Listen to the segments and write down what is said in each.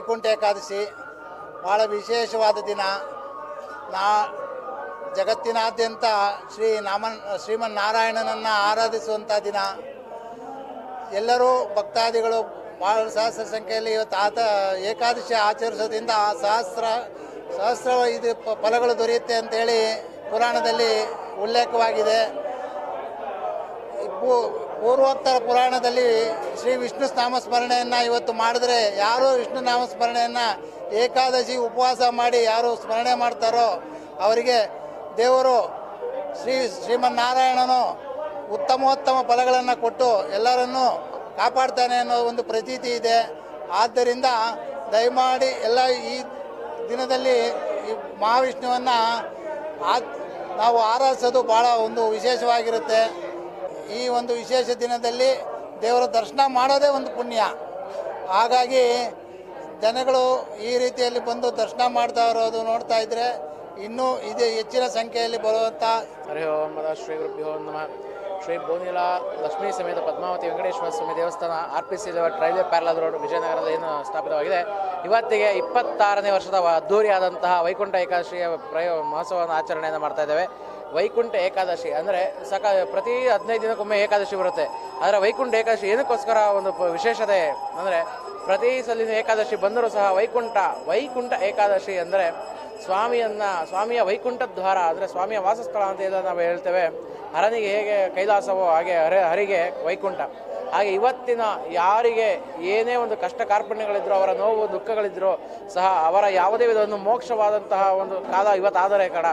ವೈಕುಂಠ ಏಕಾದಶಿ ಭಾಳ ವಿಶೇಷವಾದ ದಿನ. ನಾ ಜಗತ್ತಿನಾದ್ಯಂತ ಶ್ರೀ ರಾಮನ್ ಶ್ರೀಮನ್ ನಾರಾಯಣನನ್ನು ಆರಾಧಿಸುವಂಥ ದಿನ. ಎಲ್ಲರೂ ಭಕ್ತಾದಿಗಳು ಭಾಳ ಸಹಸ್ರ ಸಂಖ್ಯೆಯಲ್ಲಿ ಇವತ್ತು ಆತ ಏಕಾದಶಿ ಆಚರಿಸೋದ್ರಿಂದ ಸಹಸ್ರ ಸಹಸ್ರ ಇದು ಫಲಗಳು ದೊರೆಯುತ್ತೆ ಅಂತೇಳಿ ಪುರಾಣದಲ್ಲಿ ಉಲ್ಲೇಖವಾಗಿದೆ. ಪೂರ್ವೋತ್ತರ ಪುರಾಣದಲ್ಲಿ ಶ್ರೀ ವಿಷ್ಣು ನಾಮಸ್ಮರಣೆಯನ್ನು ಇವತ್ತು ಮಾಡಿದ್ರೆ ಯಾರು ವಿಷ್ಣು ನಾಮಸ್ಮರಣೆಯನ್ನು ಏಕಾದಶಿ ಉಪವಾಸ ಮಾಡಿ ಯಾರು ಸ್ಮರಣೆ ಮಾಡ್ತಾರೋ ಅವರಿಗೆ ದೇವರು ಶ್ರೀ ಶ್ರೀಮನ್ನಾರಾಯಣನು ಉತ್ತಮೋತ್ತಮ ಫಲಗಳನ್ನು ಕೊಟ್ಟು ಎಲ್ಲರನ್ನು ಕಾಪಾಡ್ತಾನೆ ಅನ್ನೋ ಒಂದು ಪ್ರತೀತಿ ಇದೆ. ಆದ್ದರಿಂದ ದಯಮಾಡಿ ಎಲ್ಲ ಈ ದಿನದಲ್ಲಿ ಈ ಮಹಾವಿಷ್ಣುವನ್ನು ಆ ನಾವು ಆರಾಧಿಸೋದು ಭಾಳ ಒಂದು ವಿಶೇಷವಾಗಿರುತ್ತೆ. ಈ ಒಂದು ವಿಶೇಷ ದಿನದಲ್ಲಿ ದೇವರ ದರ್ಶನ ಮಾಡೋದೇ ಒಂದು ಪುಣ್ಯ. ಹಾಗಾಗಿ ಜನಗಳು ಈ ರೀತಿಯಲ್ಲಿ ಬಂದು ದರ್ಶನ ಮಾಡ್ತಾ ಇರೋದು ನೋಡ್ತಾ ಇದ್ರೆ ಇನ್ನೂ ಇದೇ ಹೆಚ್ಚಿನ ಸಂಖ್ಯೆಯಲ್ಲಿ ಬರುವಂಥ ಹರಿ ಓಂ ಶ್ರೀ ಗುರುಭ್ಯೋ ನಮಃ. ಶ್ರೀ ಬೋನಿಲ ಲಕ್ಷ್ಮೀ ಸಮೇತ ಪದ್ಮಾವತಿ ವೆಂಕಟೇಶ್ವರ ಸ್ವಾಮಿ ದೇವಸ್ಥಾನ R P C railway parallel road ವಿಜಯನಗರದಲ್ಲಿ ಏನು ಸ್ಥಾಪಿತವಾಗಿದೆ. ಇವತ್ತಿಗೆ ಇಪ್ಪತ್ತಾರನೇ ವರ್ಷದ ಅದ್ದೂರಿಯಾದಂತಹ ವೈಕುಂಠ ಏಕಾದಶಿಯ ಪ್ರಯೋ, ಮಹೋತ್ಸವವನ್ನು ಆಚರಣೆಯನ್ನು ಮಾಡ್ತಾ ಇದ್ದೇವೆ. ವೈಕುಂಠ ಏಕಾದಶಿ ಅಂದರೆ ಸಕ ಪ್ರತಿ ಹದಿನೈದು ದಿನಕ್ಕೊಮ್ಮೆ ಏಕಾದಶಿ ಬರುತ್ತೆ. ಆದರೆ ವೈಕುಂಠ ಏಕಾದಶಿ ಏನಕ್ಕೋಸ್ಕರ ಒಂದು ವಿಶೇಷತೆ ಅಂದರೆ ಪ್ರತಿ ಸಲಿನ ಏಕಾದಶಿ ಬಂದರೂ ಸಹ ವೈಕುಂಠ ವೈಕುಂಠ ಏಕಾದಶಿ ಅಂದರೆ ಸ್ವಾಮಿಯನ್ನ, ಸ್ವಾಮಿಯ ವೈಕುಂಠ ದ್ವಾರ ಅಂದರೆ ಸ್ವಾಮಿಯ ವಾಸಸ್ಥಳ ಅಂತ ಎಲ್ಲ ನಾವು ಹೇಳ್ತೇವೆ. ಹರನಿಗೆ ಹೇಗೆ ಕೈಲಾಸವೋ ಹಾಗೆ ಹರ, ಹರಿಗೆ ವೈಕುಂಠ. ಹಾಗೆ ಇವತ್ತಿನ ಯಾರಿಗೆ ಏನೇ ಒಂದು ಕಷ್ಟ ಕಾರ್ಪಣ್ಯಗಳಿದ್ರು, ಅವರ ನೋವು, ದುಃಖಗಳಿದ್ರು ಸಹ ಅವರ ಯಾವುದೇ ಒಂದು ಮೋಕ್ಷವಾದಂತಹ ಒಂದು ಕಾಲ ಇವತ್ತಾದರೆ ಕಡ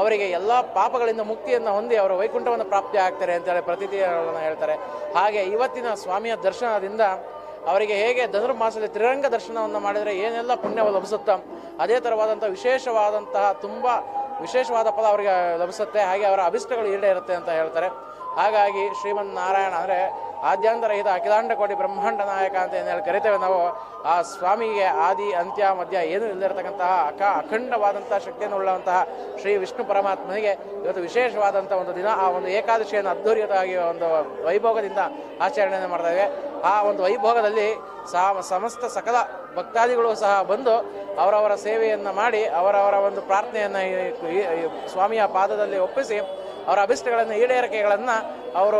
ಅವರಿಗೆ ಎಲ್ಲ ಪಾಪಗಳಿಂದ ಮುಕ್ತಿಯನ್ನು ಹೊಂದಿ ಅವರು ವೈಕುಂಠವನ್ನು ಪ್ರಾಪ್ತಿ ಆಗ್ತಾರೆ ಅಂತೇಳಿ ಪ್ರತೀತಿಗಳನ್ನು ಹೇಳ್ತಾರೆ. ಹಾಗೆ ಇವತ್ತಿನ ಸ್ವಾಮಿಯ ದರ್ಶನದಿಂದ ಅವರಿಗೆ ಹೇಗೆ ಧನುರ್ಮಾಸದಲ್ಲಿ ತ್ರಿರಂಗ ದರ್ಶನವನ್ನು ಮಾಡಿದರೆ ಏನೆಲ್ಲ ಪುಣ್ಯವು ಲಭಿಸುತ್ತೋ, ಅದೇ ಥರವಾದಂಥ ವಿಶೇಷವಾದಂತಹ ತುಂಬ ವಿಶೇಷವಾದ ಫಲ ಅವರಿಗೆ ಲಭಿಸುತ್ತೆ, ಹಾಗೆ ಅವರ ಅಭಿಷ್ಟಗಳು ಈಡೇರುತ್ತೆ ಅಂತ ಹೇಳ್ತಾರೆ. ಹಾಗಾಗಿ ಶ್ರೀಮನ್ ನಾರಾಯಣ ಅಂದರೆ ಆದ್ಯಾಂತರಹಿತ ಅಖಿಲಾಂಡ ಕೋಟಿ ಬ್ರಹ್ಮಾಂಡ ನಾಯಕ ಅಂತ ಏನು ಹೇಳಿ ಕರಿತೇವೆ ನಾವು, ಆ ಸ್ವಾಮಿಗೆ ಆದಿ, ಅಂತ್ಯ, ಮಧ್ಯ ಏನೂ ಇಲ್ಲದಿರತಕ್ಕಂತಹ ಅಕ ಅಖಂಡವಾದಂತಹ ಶಕ್ತಿಯನ್ನು ಶ್ರೀ ವಿಷ್ಣು ಪರಮಾತ್ಮನಿಗೆ ಇವತ್ತು ವಿಶೇಷವಾದಂಥ ಒಂದು ದಿನ, ಆ ಒಂದು ಏಕಾದಶಿಯನ್ನು ಅದ್ಧೂರಿಯತವಾಗಿ ಒಂದು ವೈಭೋಗದಿಂದ ಆಚರಣೆಯನ್ನು ಮಾಡ್ತಾ ಆ ಒಂದು ವೈಭೋಗದಲ್ಲಿ ಸಮಸ್ತ ಸಕಲ ಭಕ್ತಾದಿಗಳು ಸಹ ಬಂದು ಅವರವರ ಸೇವೆಯನ್ನು ಮಾಡಿ ಅವರವರ ಒಂದು ಪ್ರಾರ್ಥನೆಯನ್ನು ಸ್ವಾಮಿಯ ಪಾದದಲ್ಲಿ ಒಪ್ಪಿಸಿ ಅವರ ಅಭಿಷ್ಟಗಳನ್ನು, ಈಡೇರಿಕೆಗಳನ್ನು ಅವರು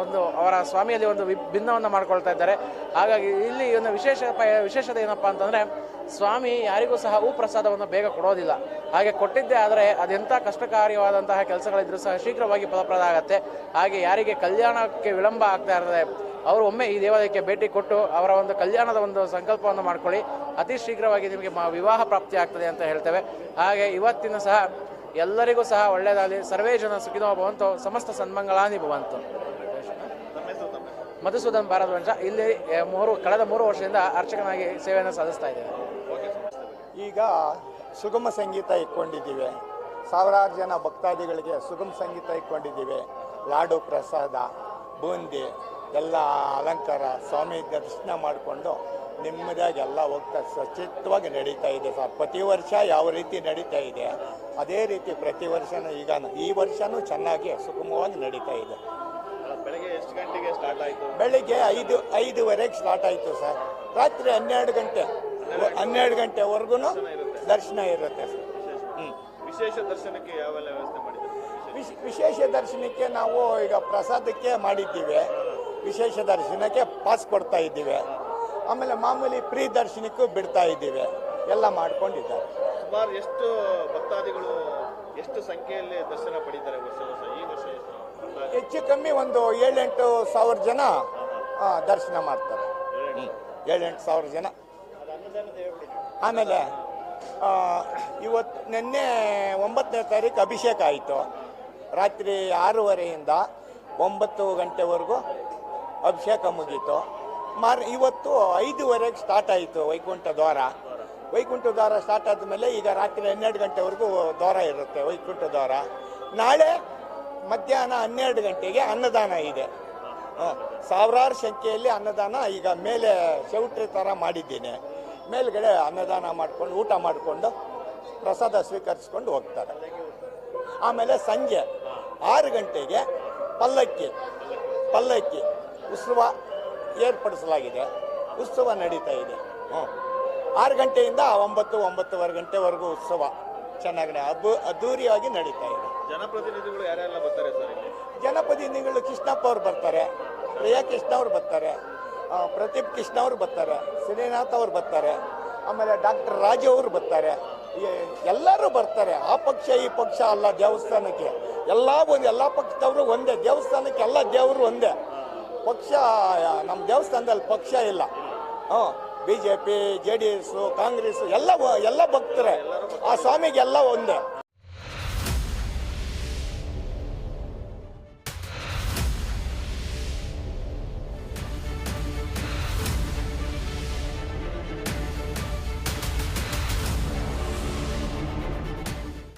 ಒಂದು- ಅವರ ಸ್ವಾಮಿಯಲ್ಲಿ ಒಂದು ಭಿನ್ನವನ್ನು ಮಾಡ್ಕೊಳ್ತಾ ಇದ್ದಾರೆ. ಹಾಗಾಗಿ ಇಲ್ಲಿ ಒಂದು ವಿಶೇಷ ವಿಶೇಷತೆ ಏನಪ್ಪ ಅಂತಂದರೆ, ಸ್ವಾಮಿ ಯಾರಿಗೂ ಸಹ ಹೂ ಪ್ರಸಾದವನ್ನು ಬೇಗ ಕೊಡೋದಿಲ್ಲ. ಹಾಗೆ ಕೊಟ್ಟಿದ್ದೇ ಆದರೆ ಅದೆಂಥ ಕಷ್ಟಕಾರ್ಯವಾದಂತಹ ಕೆಲಸಗಳಿದ್ರೂ ಸಹ ಶೀಘ್ರವಾಗಿ ಫಲಪ್ರದ ಆಗುತ್ತೆ. ಹಾಗೆ ಯಾರಿಗೆ ಕಲ್ಯಾಣಕ್ಕೆ ವಿಳಂಬ ಆಗ್ತಾ ಇರ್ತದೆ ಅವರು ಒಮ್ಮೆ ಈ ದೇವಾಲಯಕ್ಕೆ ಭೇಟಿ ಕೊಟ್ಟು ಅವರ ಒಂದು ಕಲ್ಯಾಣದ ಒಂದು ಸಂಕಲ್ಪವನ್ನು ಮಾಡ್ಕೊಳ್ಳಿ. ಅತಿ ಶೀಘ್ರವಾಗಿ ನಿಮಗೆ ವಿವಾಹ ಪ್ರಾಪ್ತಿ ಆಗ್ತದೆ ಅಂತ ಹೇಳ್ತೇವೆ. ಹಾಗೆ ಇವತ್ತಿನ ಸಹ ಎಲ್ಲರಿಗೂ ಸಹ ಒಳ್ಳೆಯದಾಗಲಿ. ಸರ್ವೇ ಜನ ಸುಖಿನೋ ಭವಂತು, ಸಮಸ್ತ ಸನ್ಮಂಗಳಾನಿ ಭವಂತು. ಮಧುಸೂದನ್ ಭಾರದ್ವಂಶ ಇಲ್ಲಿ ಮೂರು, ಕಳೆದ ಮೂರು ವರ್ಷದಿಂದ ಅರ್ಚಕನಾಗಿ ಸೇವೆಯನ್ನು ಸಲ್ಲಿಸ್ತಾ ಇದ್ದೇವೆ. ಈಗ ಸುಗಮ ಸಂಗೀತ ಇಟ್ಕೊಂಡಿದ್ದೀವಿ. ಸಾವಿರಾರು ಜನ ಭಕ್ತಾದಿಗಳಿಗೆ ಸುಗಮ ಸಂಗೀತ ಇಟ್ಕೊಂಡಿದ್ದೀವಿ. ಲಾಡು ಪ್ರಸಾದ, ಬೂಂದಿ, ಎಲ್ಲ ಅಲಂಕಾರ, ಸ್ವಾಮಿ ದರ್ಶನ ಮಾಡಿಕೊಂಡು ನೆಮ್ಮದಿಯಾಗಿ ಎಲ್ಲ ಹೋಗ್ತಾ ಸಚಿತ್ವವಾಗಿ ನಡೀತಾ ಇದೆ ಸರ್. ಪ್ರತಿ ವರ್ಷ ಯಾವ ರೀತಿ ನಡೀತಾ ಇದೆ? ಅದೇ ರೀತಿ ಪ್ರತಿ ವರ್ಷನೂ ಈಗ ಈ ವರ್ಷನೂ ಚೆನ್ನಾಗಿ ಸುಗಮವಾಗಿ ನಡೀತಾ ಇದೆ. ಬೆಳಗ್ಗೆ ಎಷ್ಟು ಗಂಟೆಗೆ ಸ್ಟಾರ್ಟ್ ಆಯಿತು? ಬೆಳಿಗ್ಗೆ ಐದು ಐದುವರೆಗೆ ಸ್ಟಾರ್ಟ್ ಆಯಿತು ಸರ್. ರಾತ್ರಿ ಹನ್ನೆರಡು ಗಂಟೆ ಹನ್ನೆರಡು ಗಂಟೆವರೆಗೂ ದರ್ಶನ ಇರುತ್ತೆ. ಸರ್. ಹ್ಞೂ ವಿಶೇಷ ದರ್ಶನಕ್ಕೆ ಯಾವೆಲ್ಲ ವ್ಯವಸ್ಥೆ ಮಾಡಿದ್ದೀವಿ ವಿಶ್ ವಿಶೇಷ ದರ್ಶನಕ್ಕೆ ನಾವು ಈಗ ಪ್ರಸಾದಕ್ಕೆ ಮಾಡಿದ್ದೀವಿ. ವಿಶೇಷ ದರ್ಶನಕ್ಕೆ ಪಾಸ್ ಕೊಡ್ತಾ ಇದ್ದೀವಿ. ಆಮೇಲೆ ಮಾಮೂಲಿ ಪ್ರೀ ದರ್ಶನಕ್ಕೂ ಬಿಡ್ತಾ ಇದ್ದೀವಿ. ಎಲ್ಲ ಮಾಡ್ಕೊಂಡಿದ್ದಾರೆ. ಸುಮಾರು ಎಷ್ಟು ಭಕ್ತಾದಿಗಳು ಎಷ್ಟು ಸಂಖ್ಯೆಯಲ್ಲಿ ದರ್ಶನ ಪಡೀತಾರೆ ವರ್ಷ ವರ್ಷ? ಈ ವರ್ಷ ಎಷ್ಟು? ಹೆಚ್ಚು ಕಮ್ಮಿ ಒಂದು ಏಳೆಂಟು ಸಾವಿರ ಜನ ದರ್ಶನ ಮಾಡ್ತಾರೆ. ಏಳೆಂಟು ಸಾವಿರ ಜನ. ಆಮೇಲೆ ಇವತ್ತು ನಿನ್ನೆ ಒಂಬತ್ತನೇ ತಾರೀಕು ಅಭಿಷೇಕ ಆಯಿತು. ರಾತ್ರಿ ಆರೂವರೆಯಿಂದ ಒಂಬತ್ತು ಗಂಟೆವರೆಗೂ ಅಭಿಷೇಕ ಮುಗೀತು. ಮಾರ್ ಇವತ್ತು ಐದುವರೆಗೆ ಸ್ಟಾರ್ಟ್ ಆಯಿತು ವೈಕುಂಠ ದ್ವಾರ. ವೈಕುಂಠ ದ್ವಾರ ಸ್ಟಾರ್ಟ್ ಆದಮೇಲೆ ಈಗ ರಾತ್ರಿ ಹನ್ನೆರಡು ಗಂಟೆವರೆಗೂ ದ್ವಾರ ಇರುತ್ತೆ ವೈಕುಂಠ ದ್ವಾರ. ನಾಳೆ ಮಧ್ಯಾಹ್ನ ಹನ್ನೆರಡು ಗಂಟೆಗೆ ಅನ್ನದಾನ ಇದೆ. ಸಾವಿರಾರು ಸಂಖ್ಯೆಯಲ್ಲಿ ಅನ್ನದಾನ ಈಗ ಮೇಲೆ ಚೌಟ್ರಿ ಥರ ಮಾಡಿದ್ದೀನಿ. ಮೇಲ್ಗಡೆ ಅನ್ನದಾನ ಮಾಡಿಕೊಂಡು, ಊಟ ಮಾಡಿಕೊಂಡು, ಪ್ರಸಾದ ಸ್ವೀಕರಿಸ್ಕೊಂಡು ಹೋಗ್ತಾರೆ. ಆಮೇಲೆ ಸಂಜೆ ಆರು ಗಂಟೆಗೆ ಪಲ್ಲಕ್ಕಿ ಪಲ್ಲಕ್ಕಿ ಉತ್ಸವ ಏರ್ಪಡಿಸಲಾಗಿದೆ. ಉತ್ಸವ ನಡೀತಾ ಇದೆ. ಹ್ಞೂ ಆರು ಗಂಟೆಯಿಂದ ಒಂಬತ್ತು ಒಂಬತ್ತುವರೆ ಗಂಟೆವರೆಗೂ ಉತ್ಸವ ಚೆನ್ನಾಗಿ ಅಬ್ಬು ಅದ್ದೂರಿಯಾಗಿ ನಡೀತಾ ಇದೆ. ಜನಪ್ರತಿನಿಧಿಗಳು ಯಾರೆಲ್ಲ ಬರ್ತಾರೆ ಸರ್ ಇಲ್ಲಿ? ಜನಪ್ರತಿನಿಧಿಗಳು ಕೃಷ್ಣಪ್ಪ ಅವ್ರು ಬರ್ತಾರೆ ಪ್ರಿಯಾ ಕೃಷ್ಣ ಅವ್ರು ಬರ್ತಾರೆ ಆ, ಪ್ರದೀಪ್ ಕೃಷ್ಣ ಅವ್ರು ಬರ್ತಾರೆ ಶ್ರೀನಾಥ್ ಅವ್ರು ಬರ್ತಾರೆ ಆಮೇಲೆ ಡಾಕ್ಟರ್ ರಾಜು ಅವರು ಬರ್ತಾರೆ. ಎಲ್ಲರೂ ಬರ್ತಾರೆ. ಆ ಪಕ್ಷ ಈ ಪಕ್ಷ ಅಲ್ಲ ದೇವಸ್ಥಾನಕ್ಕೆ. ಎಲ್ಲ ಒಂದು ಎಲ್ಲ ಪಕ್ಷದವರು ಒಂದೇ. ದೇವಸ್ಥಾನಕ್ಕೆ ಎಲ್ಲ ದೇವರು ಒಂದೇ. ಪಕ್ಷ ನಮ್ಮ ದೇವಸ್ಥಾನದಲ್ಲಿ ಪಕ್ಷ ಇಲ್ಲ. ಹ್ಞೂ B J P J D S Congress ಎಲ್ಲ ಎಲ್ಲ ಭಕ್ತರೇ. ಆ ಸ್ವಾಮಿಗೆಲ್ಲ ಒಂದೇ.